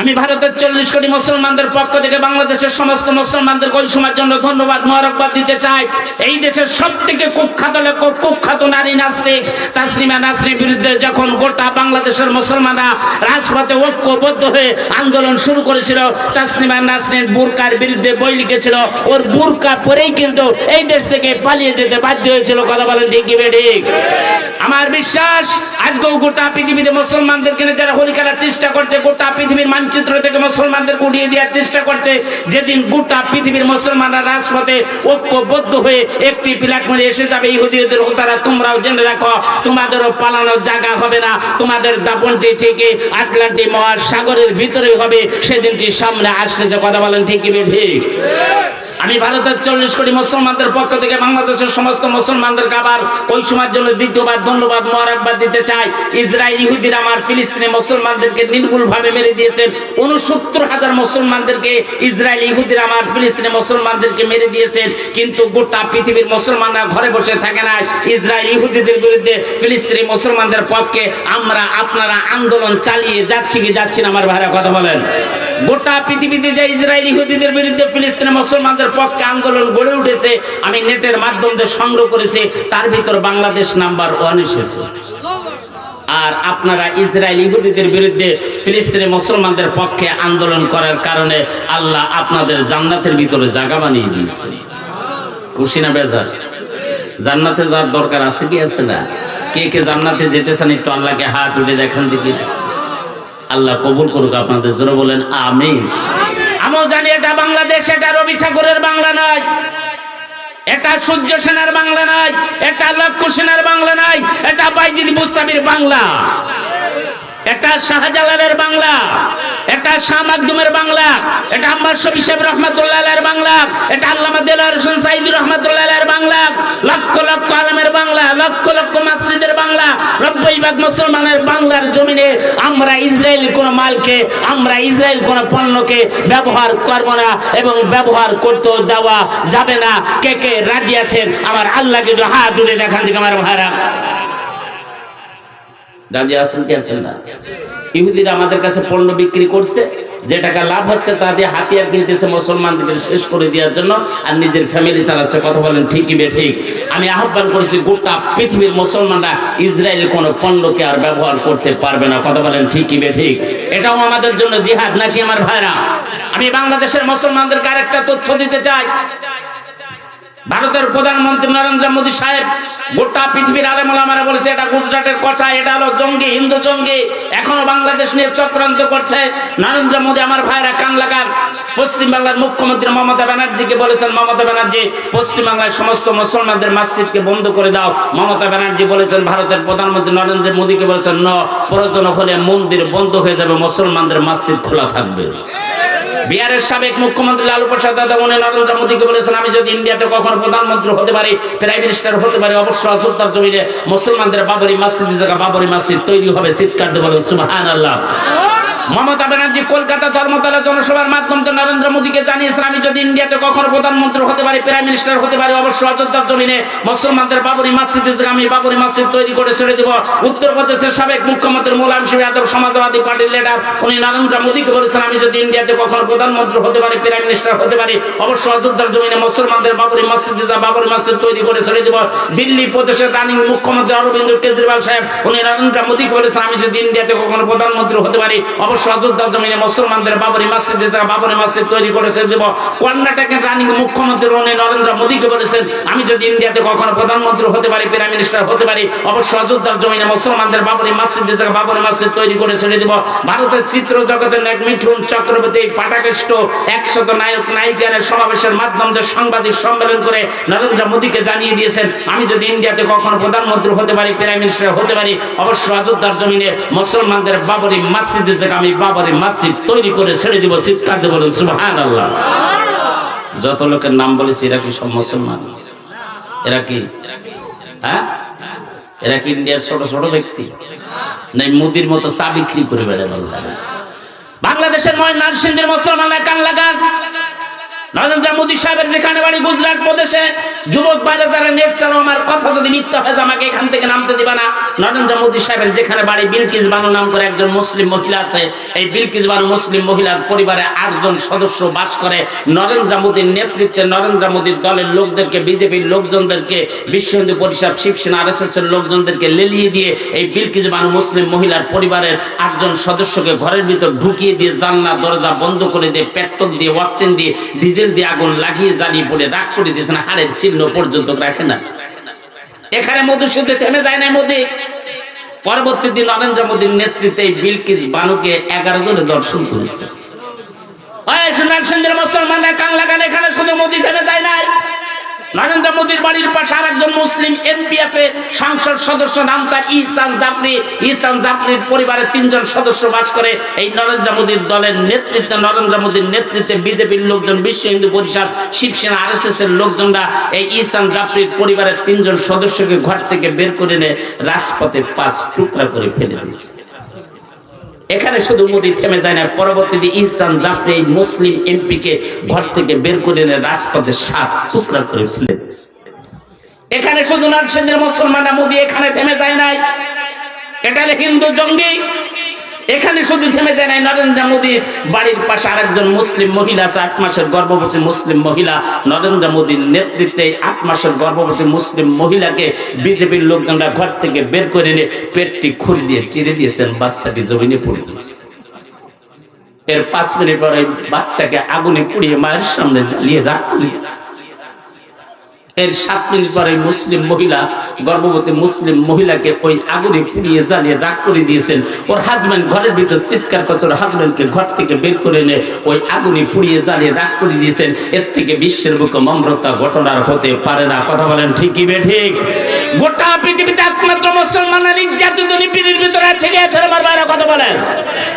আমি ভারতের চল্লিশ কোটি মুসলমানদের পক্ষ থেকে বাংলাদেশের সমস্ত মুসলমানদের ওই সময়ের জন্য ধন্যবাদ, মোবারকবাদ দিতে চাই। এই দেশের সব থেকে কুখ্যাত কুখ্যাত নারী নাস্তিক তাসলিমা নাসরির বিরুদ্ধে যখন গোটা বাংলাদেশের মুসলমানরা রাজপথে ঐক্যবদ্ধ হয়ে আন্দোলন শুরু করেছিল তাসলিমা নাসরিন বুরকার বিরুদ্ধে বই লিখেছিল। ওর বুরকা পরেই কিন্তু এই দেশ থেকে পালিয়ে যেতে বাধ্য হয়েছিল। কথা বলেন ঠিক ঠিক? আমার বিশ্বাস, আজকেও গোটা পৃথিবীতে মুসলমানদেরকে নিয়ে যারা হোলি খেলার চেষ্টা করছে, গোটা পৃথিবীর মানচিত্র থেকে মুসলমানদের উঠিয়ে দেওয়ার চেষ্টা করছে। যেদিন গোটা পৃথিবীর মুসলমানরা রাজপথে ঐক্যবদ্ধ হয়ে একটি প্ল্যাটফর্মে এসে যাবে, ইহুদিদের তারা তোমরাও জেনে রাখো, তোমাদেরও পালানোর জায়গা হবে না। তোমাদের দাপনটি থেকে আটলান্টিক মহাসাগরের ভিতরে হবে। সেদিনটি সামনে আসতেছে কথা বলেন ঠিক কি ঠিক। আমি ভারতের চল্লিশ কোটি মুসলমানদের পক্ষ থেকে বাংলাদেশের সমস্ত মুসলমানদেরকে আবার ওই সময়ের জন্য দ্বিতীয়বার ধন্যবাদ, মোবারকবাদ দিতে চাই। ইসরায়েল ইহুদিরা আমার ফিলিস্তিনি মুসলমানদেরকে নির্মূল ভাবে মেরে দিয়েছেন। উনসত্তর হাজার মুসলমানদেরকে ইসরায়েল ইহুদিরা আমার ফিলিস্তিনি মুসলমানদেরকে মেরে দিয়েছেন। কিন্তু গোটা পৃথিবীর মুসলমানরা ঘরে বসে থাকে না ইসরায়েল ইহুদিদের বিরুদ্ধে ফিলিস্তিনি মুসলমানদের পক্ষে আমরা আপনারা আন্দোলন চালিয়ে যাচ্ছি কি যাচ্ছি না, আমার ভাইরা কথা বলেন। গোটা পৃথিবীতে যে ইসরায়েল ইহুদিদের বিরুদ্ধে ফিলিস্তিনি মুসলমানদের পক্ষে আন্দোলন গড়ে উঠেছে, আমি নেটের মাধ্যমে সংগ্রহ করেছি, তার ভিতর বাংলাদেশ নাম্বার ওয়ান এসেছে। আর আপনারা ইসরায়েল ইহুদিদের বিরুদ্ধে ফিলিস্তিনি মুসলমানদের পক্ষে আন্দোলন করার কারণে আল্লাহ আপনাদের জান্নাতের ভিতরে জায়গা বানিয়ে দিয়েছে। খুশি না বেজার? জান্নাতে যাওয়ার দরকার আছে কি আছে না? কে কে জান্নাতে যেতে চান একটু আল্লাহকে হাত উঠে দেখান দিকে আল্লাহ কবুল করুক, আপনাদের জন্য বলেন আমিন। আমিও জানি, এটা বাংলাদেশ, এটা রবি ঠাকুরের বাংলা নয়। এটা সূর্য সেনার বাংলা নয়, এটা লক্ষ্য সেনার বাংলা নয়, এটা বাইজিদ মুস্তাবির বাংলা। এটা শাহজালালের বাংলা এটা শাহ মাকদুমের বাংলা এটা আম্বার শফি সাহেব রহমাতুল্লাহের বাংলা এটা আল্লামা দেলার হোসেন সাইদুর রহমাতুল্লাহের বাংলা, লক্ষ লক্ষ আলমের বাংলা, লক্ষ লক্ষ মসজিদের বাংলা, নব্বই ভাগ মুসলমানের বাংলার জমিনে আমরা ইসরায়েল কোন মালকে, আমরা ইসরায়েল কোন পণ্যকে ব্যবহার করব না এবং ব্যবহার করতেও দেওয়া যাবে না। কে কে রাজি আছেন? আমার আল্লাহকে হাত উড়ে দেখান দিকে আমার ভাইরা। রাজি আছেন কি আছেন না? ইহুদিরা আমাদের কাছে পণ্য বিক্রি করছে, যে টাকা লাভ হচ্ছে তা দিয়ে হাতিয়ার কিনতেছে মুসলমানদের শেষ করে দেওয়ার জন্য, আর নিজের ফ্যামিলি চালাচ্ছে। কথা বলেন ঠিকই বে ঠিক? আমি আহ্বান করছি, গোটা পৃথিবীর মুসলমানরা ইসরায়েল কোনো পণ্যকে আর ব্যবহার করতে পারবে না। কথা বলেন ঠিকই বে ঠিক? এটাও আমাদের জন্য জিহাদ নাকি আমার ভাইরা? আমি বাংলাদেশের মুসলমানদেরকে আরেকটা তথ্য দিতে চাই। ভারতের প্রধানমন্ত্রী নরেন্দ্র মোদী সাহেব গোটা পৃথিবীর আলেমারা বলেছে, এটা গুজরাটের কথা, এটা হলো জঙ্গি, হিন্দু জঙ্গি, এখনও বাংলাদেশ নিয়ে চক্রান্ত করছে। নরেন্দ্র মোদী আমার ভাইরা কান লাগান। পশ্চিমবাংলার মুখ্যমন্ত্রী মমতা ব্যানার্জিকে বলেছেন, মমতা ব্যানার্জি পশ্চিমবাংলার সমস্ত মুসলমানদের মসজিদকে বন্ধ করে দাও। মমতা ব্যানার্জি বলেছেন, ভারতের প্রধানমন্ত্রী নরেন্দ্র মোদীকে বলেছেন, ন, প্রয়োজন হলে মন্দির বন্ধ হয়ে যাবে, মুসলমানদের মসজিদ খোলা থাকবে। বিহারের সাবেক মুখ্যমন্ত্রী লালু প্রসাদ যাদব উনি নরেন্দ্র মোদীকে বলেছেন, আমি যদি ইন্ডিয়াতে কখনো প্রধানমন্ত্রী হতে পারি, প্রাইম মিনিস্টার হতে পারি অবশ্যই অযোধ্যার জমিনে মুসলমানদের বাবরি মসজিদ জায়গা বাবরি মসজিদ তৈরি হবে চিৎকার বলেন সুবহান আল্লাহ মমতা ব্যানার্জি কলকাতা ধর্মতলা জনসভার মাধ্যমে নরেন্দ্র মোদীকে জানিয়েছেন, আমি যদি ইন্ডিয়াতে কখনো প্রধানমন্ত্রী হতে পারি প্রাইম মিনিস্টার হতে পারি অবশ্যই অযোধ্যার জমিনে মুসলমানদের বাবরি মসজিদের আমি বাবরি মসজিদ তৈরি করে ছেড়ে দেব, উত্তরপ্রদেশের সাবেক মুখ্যমন্ত্রী মোলায়ম সিং যাদব, সমাজবাদী পার্টির লিডার উনি নরেন্দ্র মোদীকে বলেছেন, আমি যদি ইন্ডিয়াতে কখনো প্রধানমন্ত্রী হতে পারি প্রাইম মিনিস্টার হতে পারি অবশ্যই অযোধ্যার জমিনে মুসলমানদের বাবরি মসজিদে বাবরি মসজিদ তৈরি করে ছেড়ে দেব, দিল্লি প্রদেশের রানিং মুখ্যমন্ত্রী অরবিন্দ কেজরিওয়াল সাহেব, উনি নরেন্দ্র মোদীকে বলেছেন, আমি যদি ইন্ডিয়াতে কখনো প্রধানমন্ত্রী হতে পারি অবশ্যই অযোধ্যার জমিনে মুসলমানদের বাবরি মসজিদে যা বাবরি মসজিদ তৈরি করে ছেড়ে দেব কর্ণাটকের রানিং মুখ্যমন্ত্রী উনি নরেন্দ্র মোদীকে বলেছেন, আমি যদি ইন্ডিয়াতে কখনো প্রধানমন্ত্রী হতে পারি, প্রাইম মিনিস্টার হতে পারি অবশ্যই অযোধ্যার জমিনে মুসলমানদের বাবরি মসজিদে যা বাবরি মসজিদ তৈরি করে ছেড়ে দেব, ভারতের চিত্র জগতের এক মিঠুন চক্রবর্তী ফাটাকেষ্ট একশত নায়ক নায়িকার সমাবেশের মাধ্যম যে সাংবাদিক সম্মেলন করে নরেন্দ্র মোদীকে জানিয়ে দিয়েছেন, আমি যদি ইন্ডিয়াতে কখনো প্রধানমন্ত্রী হতে পারি, প্রাইম মিনিস্টার হতে পারি অবশ্যই অযোধ্যার জমিনে মুসলমানদের বাবরি মসজিদের জায়গা আমি বাবারে মসজিদ তৈরি করে ছেড়ে দিব চিৎকার দেব সুহান আল্লাহ যত লোকের নাম বলেছি, এরা কি সব মুসলমান? এরা কি? হ্যাঁ? এরা কি ইন্ডিয়ার ছোট ছোট ব্যক্তি? নাই মুদির মতো চা বিক্রি করে বেড়ে বলতে বাংলাদেশের ময় নারসিংদের মুসলমান কান লাগান। নরেন্দ্র মোদী সাহেবের যেখানে বাড়ি গুজরাট প্রদেশে, যুবক বাইরে যারা আমার কথা যদি মিথ্যা আমাকে এখান থেকে নামতে না। নরেন্দ্র মোদী সাহেবের যেখানে বাড়ি, বিলকিস বানু নাম করে একজন মুসলিম মহিলা আছে। এই বিলকিস বানু মুসলিম মহিলার পরিবারে আটজন সদস্য বাস করে। নরেন্দ্র মোদীর নেতৃত্বে নরেন্দ্র মোদীর দলের লোকদেরকে, বিজেপির লোকজনদেরকে, বিশ্ব হিন্দু পরিষদ শিবসেনা আর এস এর লোকজনদেরকে লেলিয়ে দিয়ে এই বিলকিস বানু মুসলিম মহিলার পরিবারের আটজন সদস্যকে ঘরের ভিতর ঢুকিয়ে দিয়ে জানলা, দরজা বন্ধ করে দিয়ে, পেট্রোল দিয়ে, ওয়াকটেন দিয়ে ডিজেল দিয়ে আগুন লাগিয়ে জ্বালিয়ে পড়ে রাগ করে দিয়েছেন হাড়ের চিহ্ন পর্যন্ত রাখে না। এখানে শুধু থেমে যায় না মোদি পরবর্তী দিন নরেন্দ্র মোদীর নেতৃত্বে বিলকিস বানুকে এগারো জনে দর্শন করেছে। মুসলমানরা কান লাগান এখানে শুধু মোদি থেমে যায় নাই। নরেন্দ্র মোদীর বাড়ির পাশে আর একজন মুসলিম এমপি আছে, সংসদ সদস্য নাম তার ইসান জাফরি। ইসান জাফরির পরিবারের তিনজন সদস্য বাস করে এই নরেন্দ্র মোদীর দলের নেতৃত্বে, নরেন্দ্র মোদীর নেতৃত্বে বিজেপির লোকজন, বিশ্ব হিন্দু পরিষদ, শিবসেনা আর এস এস এর লোকজনরা এই ইসান জাফরির পরিবারের তিনজন সদস্যকে ঘর থেকে বের করে এনে রাজপথে পাঁচ টুকরা করে ফেলে দিয়েছে। এখানে শুধু মোদি থেমে যায় না, পরবর্তীতে ইহসান জাফরি এই মুসলিম এমপিকে ঘর থেকে বের করে এনে রাজপথে সাত টুকরা করে ফেলে দিয়েছে। এখানে শুধু নার্সেন্দ্র মুসলমানরা মোদি এখানে থেমে যায় নাই। এটা হিন্দু জঙ্গি। এখানে শুধু থেমে যায় নাই নরেন্দ্র মোদীর বাড়ির পাশে আরেকজন মুসলিম মহিলা আছে, আট মাসের গর্ভবতী মুসলিম মহিলা। নরেন্দ্র মোদীর নেতৃত্বে আট মাসের গর্ভবতী মুসলিম মহিলাকে বিজেপির লোকজনরা ঘর থেকে বের করে এনে পেটটি খুঁড়ি দিয়ে চিরে দিয়েছেন বাচ্চাটি জমিনে পড়ে দিয়েছে এর পাঁচ মিনিট পরে বাচ্চাকে আগুনে পুড়িয়ে মায়ের সামনে জ্বালিয়ে রাগ করে দিয়েছে এর সাত মিনিট পরে মুসলিম মহিলা, গর্ভবতী মুসলিম মহিলাকে ওই আগুনে পুড়িয়ে জ্বালিয়ে রাগ করে দিয়েছেন। ওর হাজব্যান্ড ঘরের ভিতর চিৎকার করছে, ওর হাজবেন্ডকে ঘর থেকে বের করে এনে ওই আগুনে পুড়িয়ে জ্বালিয়ে রাগ করে দিয়েছেন। এর থেকে বিশ্বের বুকে নম্রতা ঘটনার হতে পারে না। কথা বলেন ঠিকই বে ঠিক? গোটা পৃথিবীতে একমাত্র মুসলমানের ইজ্জাতুদ্দিন পীরের ভিতরে আছে কি আছে আমার বাইরে কথা বলেন।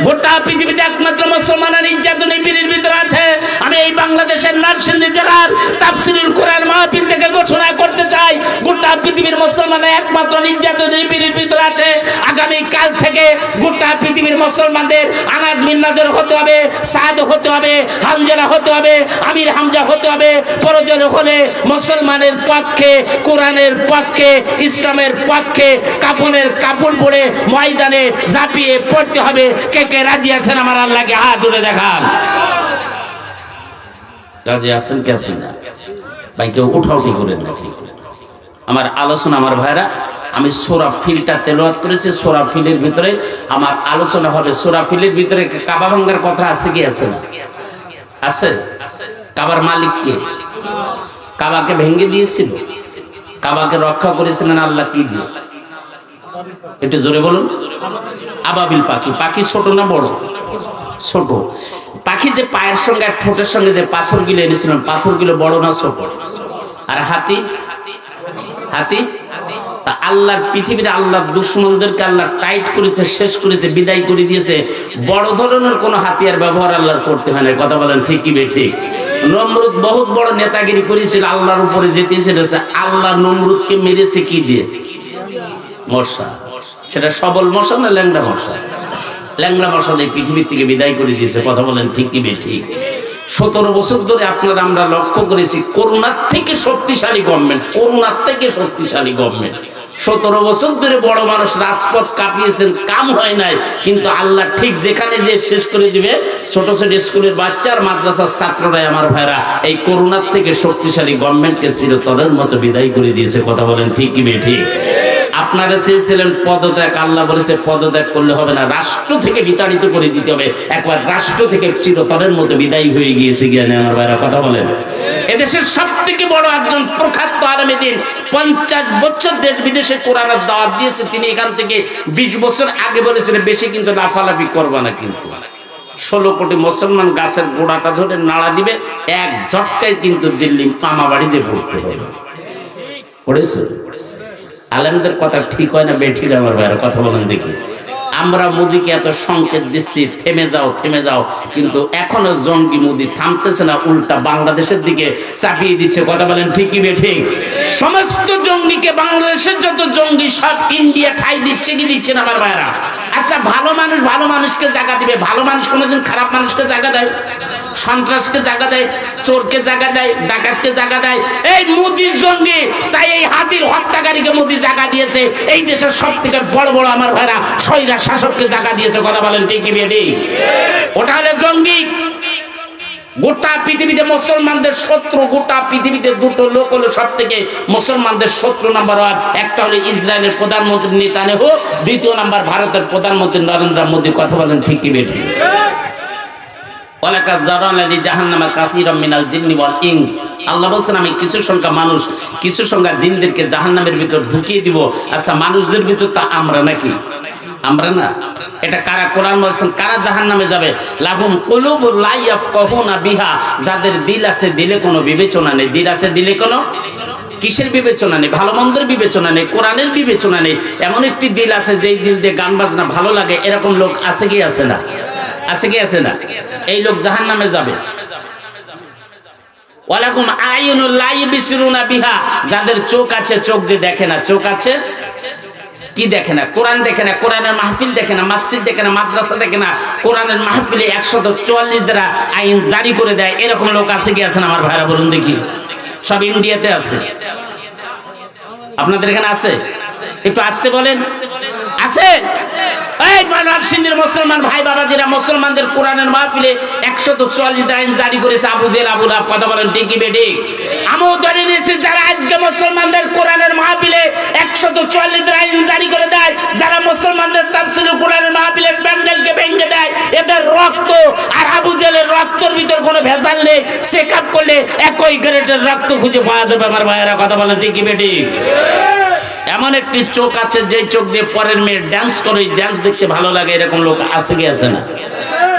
গোটা পৃথিবীতে একমাত্র মুসলমানের ইজ্জাতুদ্দিন পীরের ভিতরে আছে। আমি এই বাংলাদেশের নার্সিন্দি জেলার তাফসিরুল কোরআন মাহফিল থেকে ঘোষণা করতে চাই, গোটা পৃথিবীর মুসলমানের একমাত্র নির্যাতনের পীরের ভিতরে আছে। আগামী কাল থেকে গোটা পৃথিবীর মুসলমানদের আনাজ বিন নজর হতে হবে, সাদ হতে হবে হামজারা হতে হবে, আমির হামজা হতে হবে। প্রয়োজন হলে মুসলমানের পক্ষে, কোরআনের পক্ষে ইসলামের পক্ষে কাপনের কাপড় পরে ময়দানে ঝাঁপিয়ে পড়তে হবে। কে কে রাজি আছেন আমার আল্লাহকে হাত ধরে দেখান। রাজি আছেন কে আছেন ভাই, কেউ উঠাউটি করেন না আমার আলোচনা, আমার ভাইরা, আমি সোরা ফিলটা তেলোয়াত করেছি। সোরা ফিলের ভিতরে আমার আলোচনা হবে। সোরা ফিলের ভিতরে কাবা ভাঙ্গার কথা আছে কি আছে আছে? কাবার মালিক কে? কাবাকে ভেঙে দিয়েছিল? কাবাকে রক্ষা করেছিলেন আল্লাহ কি দিয়ে? একটু জোরে বলুন। আবাবিল পাখি। পাখি ছোট না বড়? ছোট। পাখি যে পায়ের সঙ্গে আর ঠোঁটের সঙ্গে যে পাথরগুলো এনেছিলেন, পাথরগুলো বড় না ছোট? আর হাতি? হাতি? তা আল্লাহ পৃথিবীর আল্লাহ দুশ্মনদেরকে আল্লাহ টাইট করেছে, শেষ করেছে, বিদায় করে দিয়েছে। বড় ধরনের কোনো হাতিয়ার ব্যবহার আল্লাহর করতে হয় না। কথা বলেন ঠিক কি বে ঠিক? নমরুদ বহুত বড় নেতাগিরি করেছিল, আল্লাহর উপরে যেতেছিল আল্লাহ নমরুদকে মেরেছে, কি দিয়েছে মশা। সেটা সবল মশা না ল্যাংড়া মশা? ল্যাংড়া মশা দিয়ে পৃথিবীর থেকে বিদায় করে দিয়েছে, কথা বলেন ঠিক কি ঠিক সতেরো বছর ধরে আপনারা আমরা লক্ষ্য করেছি, করোনার থেকে শক্তিশালী গভর্নমেন্ট করোনার থেকে শক্তিশালী গভর্নমেন্ট সতেরো বছর ধরে বড় মানুষ রাজপথ কাঁপিয়েছেন, কাম হয় নাই। কিন্তু আল্লাহ ঠিক যেখানে যে শেষ করে দিবে, ছোট ছোট স্কুলের বাচ্চা আর মাদ্রাসার ছাত্ররাই আমার ভাইরা, এই করোনার থেকে শক্তিশালী গভর্নমেন্টকে চিরতরের মতো বিদায় করে দিয়েছে। কথা বলেন ঠিক কি বে ঠিক? আপনারা চেয়েছিলেন পদত্যাগ, আল্লাহ বলেছে পদত্যাগ করলে হবে না, রাষ্ট্র থেকে বিতাড়িত করে দিতে হবে। একবার রাষ্ট্র থেকে চিরতরের মতো বিদায় হয়ে গিয়েছে জ্ঞানে আমার ভাইরা, কথা বলেন। এদেশের সব থেকে বড় একজন প্রখ্যাত আলমী দিন পঞ্চাশ বছর দেশ বিদেশে কোরআনের দাওয়াত দিয়েছে, তিনি এখান থেকে বিশ বছর আগে বলেছেন, বেশি কিন্তু লাফালাফি করবা না কিন্তু। ষোলো কোটি মুসলমান গাছের গোড়াটা ধরে নাড়া দিবে, এক ঝটকায় কিন্তু দিল্লি মামা বাড়ি যে পড়তে যাবে। পড়েছে? আলেমদের কথা ঠিক হয় না, বেঠিক আমার ভাইয়ের, কথা বলেন দেখি। আমরা মোদিকে এত সংকেত দিচ্ছি, থেমে যাও থেমে যাও। কিন্তু এখনও জঙ্গি মোদি থামতেছে না, উল্টা বাংলাদেশের দিকে চাপিয়ে দিচ্ছে। কথা বলেন ঠিকই বে ঠিক সমস্ত জঙ্গিকে বাংলাদেশের যত জঙ্গি, সব ইন্ডিয়া ঠাই দিচ্ছে কি দিচ্ছে না আমার ভাইরা আচ্ছা ভালো মানুষ ভালো মানুষকে জায়গা দিবে, ভালো মানুষ কোনোদিন খারাপ মানুষকে জায়গা দেয়? সন্ত্রাসকে জায়গা দেয়, চোরকে জায়গা দেয়, ডাকাতকে জায়গা দেয়। এই মোদির জঙ্গি, তাই এই হাতির হত্যাকারীকে মোদি জায়গা দিয়েছে। এই দেশের সব থেকে বড় বড় আমার ভাইরা সৈরা শাসককে জায়গা দিয়েছে। কথা বলেন ঠিক বেদি ওটা হলে জঙ্গি। গোটা পৃথিবীতে মুসলমানদের শত্রু, গোটা পৃথিবীতে দুটো লোক হলো সব থেকে মুসলমানদের শত্রু নাম্বার ওয়ান একটা হলো ইসরায়েলের প্রধানমন্ত্রী নেতানেহু, দ্বিতীয় নাম্বার ভারতের প্রধানমন্ত্রী নরেন্দ্র মোদী। কথা বলেন ঠিক কি ঢুকিয়ে দিব। আচ্ছা মানুষদের ভিতর তা আমরা এটা কারা? কোরআন কারা যাবে? বিহা। যাদের দিল আছে, দিলে কোনো বিবেচনা নেই। দিল আছে, দিলে কোনো কিসের বিবেচনা নেই? ভালো মন্দের বিবেচনা নেই, কোরআনের বিবেচনা নেই। এমন একটি দিল আছে, যেই দিল দিয়ে গান বাজনা ভালো লাগে, এরকম লোক আছে কি আছে না? আছে কি আছে না? এই লোক জাহান নামে যাবে যাদের চোখ আছে, চোখ দিয়ে দেখে না। চোখ আছে? কি দেখে না? কোরআন দেখে না, কোরআনের মাহফিল দেখে না দেখে না, মাদ্রাসা দেখে না। কোরআনের মাহফিলে একশত চুয়াল্লিশ দ্বারা আইন জারি করে দেয়। এরকম লোক আছে কি আছেন আমার ভাইরা বলুন দেখি। সব ইন্ডিয়াতে আছে। আপনাদের এখানে আছে? একটু আসতে বলেন। আছে? মুসলমান ভাই বাবাজিরা মুসলমানদের কোরআনের মাহফিলে একশত চুয়াল্লিশ আইন জারি করেছে আবু জেল, আবু রাব কথা বলেন ঠিকই বেডি আমিও ধরে নিয়েছি, যারা আজকে মুসলমানদের কোরআনের মাহফিলে একশত চুয়াল্লিশ আইন জারি করে দেয়, যারা মুসলমানদের তাফসিল কোরআনের মাহফিলে প্যান্ডেলকে ভেঙে দেয়, এদের রক্ত আর আবু জেলের রক্তর ভিতর কোনো ভেজাল নেই। চেক আপ করলে একই গ্রেটের রক্ত খুঁজে পাওয়া যাবে, আমার ভাইয়েরা, কথা বলেন ঠিকই বেডি এমন একটি চোখ আছে যে চোখ দিয়ে পরের মেয়ে ড্যান্স করে ড্যান্স দেখতে ভালো লাগে, এরকম লোক আছে কি আছে না?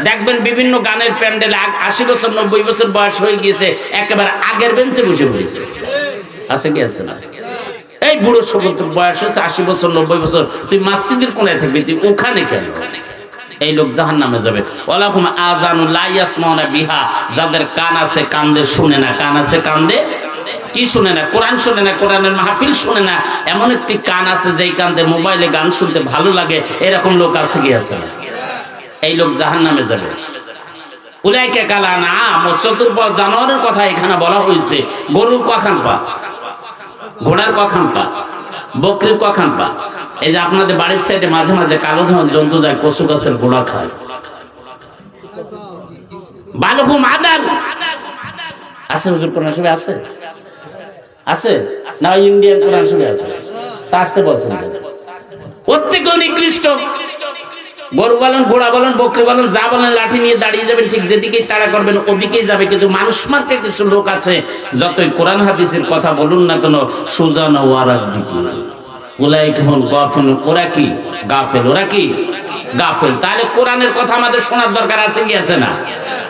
দেখবেন বিভিন্ন গানের প্যান্ডেলে আশি বছর, নব্বই বছর বয়স হয়ে গিয়েছে, একেবারে আগের বেঞ্চে বসে পড়েছে। আছে কি আছে না? এই বুড়ো সমুদ্র বয়স হচ্ছে আশি বছর, নব্বই বছর। তুই মাসজিদের কোনায় থাকবি, তুই ওখানে কেন? এই লোক জাহান নামে যাবে ওলাকুম আজানু লাইয়াসমাউনা বিহা। যাদের কান আছে, কান্দে শুনে না। কান আছে, কান্দে? কি শুনে না? কোরআন শুনে না? কোরআনের মাহফিল শুনে না? এমন একটি কান আছে, যেই কান্দে মোবাইলে গান শুনতে ভালো লাগে। এরকম লোক আছে কি আছে? এই লোক জাহান নামে যাবে। উলাইকে কালা না চতুর্প জানোয়ারের কথা এখানে বলা হয়েছে গরুর কখান পা, ঘোড়ার কখান পা, বকরির কখান পা। এই যে আপনাদের বাড়ির সাইডে মাঝে মাঝে কালো ধরনের জন্তু যায়, কচু গাছের গোড়া খায়। বালহুম আদাল। আছে হুজুর, কোরআন শরীফে আছে? আছে? না, ইন্ডিয়ান শরীফে আছে। তা আসতে বলছেন ওর থেকে নিকৃষ্ট। গরু বলেন, ঘোড়া বলেন, বকরি বলেন, যা বলেন, লাঠি নিয়ে দাঁড়িয়ে যাবেন, ঠিক যেদিকেই তাড়া করবেন, ওদিকেই যাবে। কিন্তু মানুষ মার্কে কিছু লোক আছে, যতই কোরআন হাদিসের কথা বলুন না কেন, সুজান ওয়ারার দিকে ওরা কি? গাফেল। ওরা কি? গাফেল। তাহলে কোরআনের কথা আমাদের শোনার দরকার আছে কি আছে না?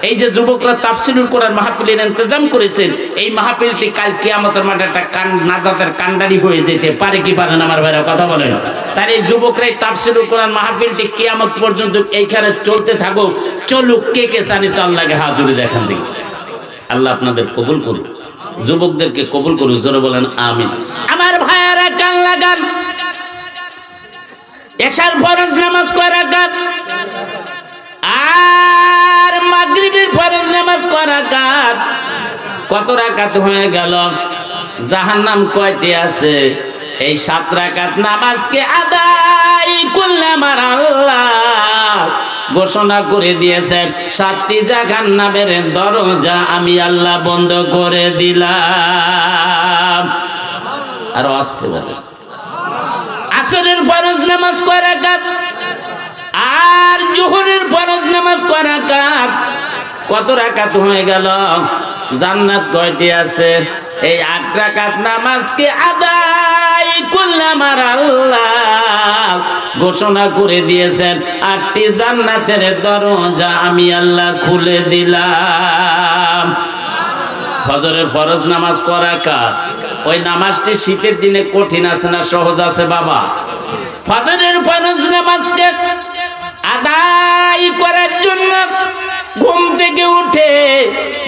এই যে যুবকরা তাফসিলুল কোরআন মাহফিলের ইন্তজাম করেছেন, এই মাহফিলটি কাল কিয়ামতের মাঠে একটা কান নাজাতের কান্ডারি হয়ে যেতে পারে কি পারে না, আমার ভাইরা কথা বলেন। তার এই যুবকরা এই তাফসিলুল কোরআন মাহফিলটি কিয়ামত পর্যন্ত এইখানে চলতে থাকুক, চলুক, কে কে জানি তো আল্লাহকে হাত ধরে দেখান দিই আল্লাহ আপনাদের কবুল করুন যুবকদেরকে কবুল করুন জোরে বলেন আমিন। আমার ভাইয়ারা, কান লাগান। এশার ফরজ নামাজ কয় রাকাত? রাকাত কত রাকাত হয়ে গেল? জাহান্নাম কয়টি আছে? এই সাত রাকাত নামাজকে আদায় করলে আমার আল্লাহ ঘোষণা করে দিয়েছেন, সাতটি জাহান্নামের দরজা আমি আল্লাহ বন্ধ করে দিলাম। আর আসতে বলে আসরের ফরজ নামাজ কয় রাকাত আর জোহরের ফরজ নামাজ কয় রাকাত কত রাকাত হয়ে গেল? জান্নাত কয়টি আছে? এই আট রাকাত নামাজকে আদায় করলাম আর আল্লাহ ঘোষণা করে দিয়েছেন, আটটি জান্নাতের দরজা আমি আল্লাহ খুলে দিলাম। ফজরের ফরজ নামাজ করা কার ওই নামাজটি শীতের দিনে কঠিন আছে না সহজ আছে বাবা? ফজরের ফরজ নামাজকে আদায় করার জন্য ঘুম থেকে উঠে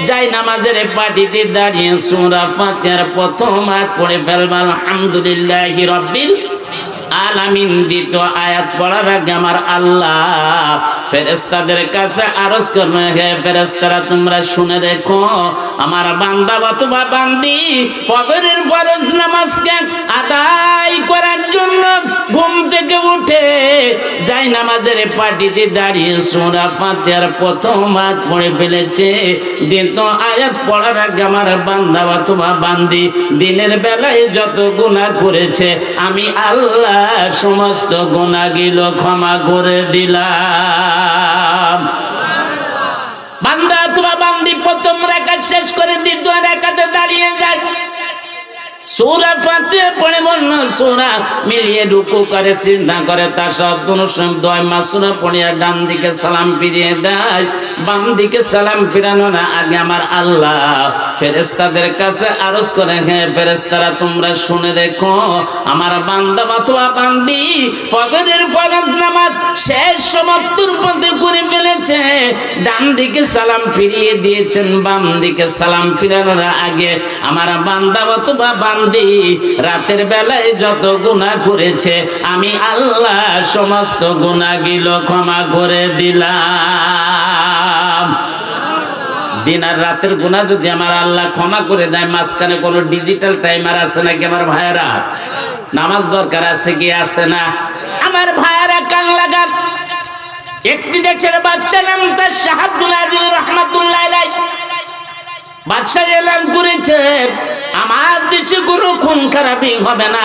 যাই নামাজের পাটিতে দাঁড়িয়ে সুরা ফাতিহার প্রথম হাত পড়ে ফেলবা। আলহামদুলিল্লাহি রব্বিল আলামিন। দ্বিতীয় আয়াত পড়ার আগে আমার আল্লাহ ফেরেস্তাদের কাছে আরজ করবে, হে ফেরেস্তারা তোমরা শুনে দেখো, আমার বান্দা অথবা বান্দি ফজরের ফরজ নামাজকে আদায় করার জন্য ঘুম থেকে উঠে যাই নামাজের পার্টিতে দাঁড়িয়ে সোনা ফাতিয়ার প্রথম হাত পড়ে ফেলেছে। দিন তো আয়াত পড়ার আগে আমার বান্দা অথবা বান্দি দিনের বেলায় যত গুনাহ করেছে, আমি আল্লাহ সমস্ত গুনাহগুলো ক্ষমা করে দিলাম। বান্দা অথবা বান্দি প্রথম রেখা শেষ করে দ্বিতীয় রেখাতে দাঁড়িয়ে যায়। সুরা ফাতিহা পড়ে বন্য সুরা মিলিয়ে করে চিন্তা করে তার সব পড়িয়া ডান দিকে সালাম ফিরিয়ে দেয়। বাম দিকে সালাম ফিরানো না আগে আমার আল্লাহ ফেরেস্তাদের কাছে আরজ করে হ্যাঁ ফেরেস্তারা তোমরা শুনে আমার বান্দা বান্দি নামাজ শেষ সমাপ্তির পথে করে ফেলেছে ডান দিকে সালাম ফিরিয়ে দিয়েছেন বাম দিকে সালাম ফিরানোর আগে আমার বান্দা অথবা বান্দি রাতের বেলায় যত গুনাহ করেছে, আমি আল্লাহ সমস্ত গুনাহগুলো ক্ষমা করে দিলাম। দিন আর রাতের গুনাহ যদি আমার আল্লাহ ক্ষমা করে দেয়, মাঝখানে কোনো ডিজিটাল টাইমার আছে নাকি আমার ভাইয়েরা? নামাজ দরকার আছে কি? আছে না? আমার ভাইয়েরা কান লাগার একটি দেশের বাচ্চা নাম তার শাহাবুল আজিজ রহমাতুল্লাহ বাদশাহ এলান করেছে, আমার দেশে কোনো খুন খারাপি হবে না,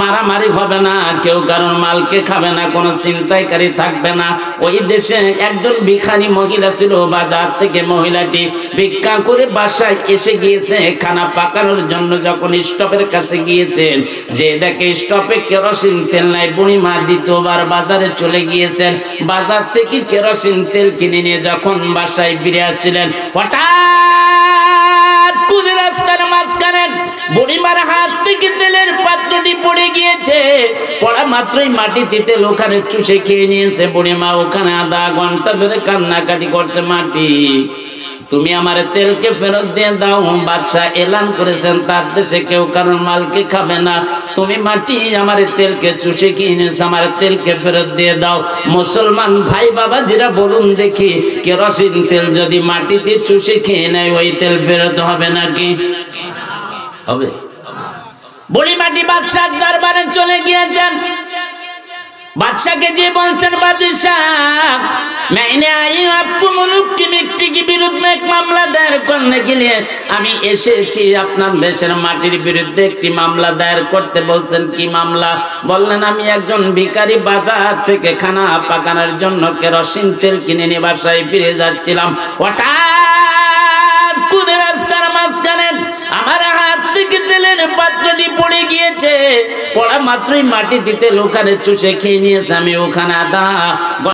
মারামারি হবে না, কেউ কারণ মালকে খাবে না, কোনো চিন্তাইকারী থাকবে না। ওই দেশে একজন ভিখারি মহিলা ছিল, বাজার থেকে মহিলাটি ভিক্ষা করে বাসায় এসে গিয়েছে, খানা পাকানোর জন্য যখন স্টপের কাছে গিয়েছেন, যে দেখে স্টপে কেরোসিন তেল নাই, বুড়িমা দ্বিতীয়বার বাজারে চলে গিয়েছেন। বাজার থেকে কেরোসিন তেল কিনে নিয়ে যখন বাসায় ফিরে আসছিলেন, হঠাৎ রাস্তার মাঝখানে বুড়িমার হাত থেকে তেলের পাত্রটি পড়ে গিয়েছে। পড়া মাত্রই মাটিতে তেল ওখানে চুষে খেয়ে নিয়েছে। বুড়িমা, ওখানে আধা ঘণ্টা ধরে কান্নাকাটি করছে মাটি। তুমি আমার তেলকে ফেরত দিয়ে দাও, বাদশাহ এলান করেছেন, তার দেশে কেউ কারণ মালকে খাবে না। তুমি মাটি আমার তেলকে চুষে নিয়েছে, আমার তেলকে ফেরত দিয়ে দাও। মুসলমান ভাই বাবা যেটা বলুন দেখি, কেরোসিন তেল যদি মাটিতে চুষে খেয়ে নেয়, ওই তেল ফেরত হবে নাকি? হবে বুড়ি মাটি বাদশার দরবারে চলে গিয়েছেন বাদশাকে যে বলছেন বাদশাহ मैंने आई आपको मुल्क की मिट्टी के विरुद्ध में एक मामला दायर करने के लिए আমি এসেছি আপনার দেশের মাটির বিরুদ্ধে একটি মামলা দায়ের করতে বলছেন কি মামলা বললেন আমি একজন ভিখারি বাজার থেকে খানা পাকানোর জন্য কেরোসিন তেল কিনে নিয়ে বাসায় ফিরে যাচ্ছিলাম হঠাৎ করে রাস্তার মাঝখানে আমার হাত থেকে তেলের পাত্রটি পড়ে গিয়েছে। পড়া মাত্রই মাটি দিতে লোকারে চুষে খেয়ে নিয়েছে। আমি ওখানে আদা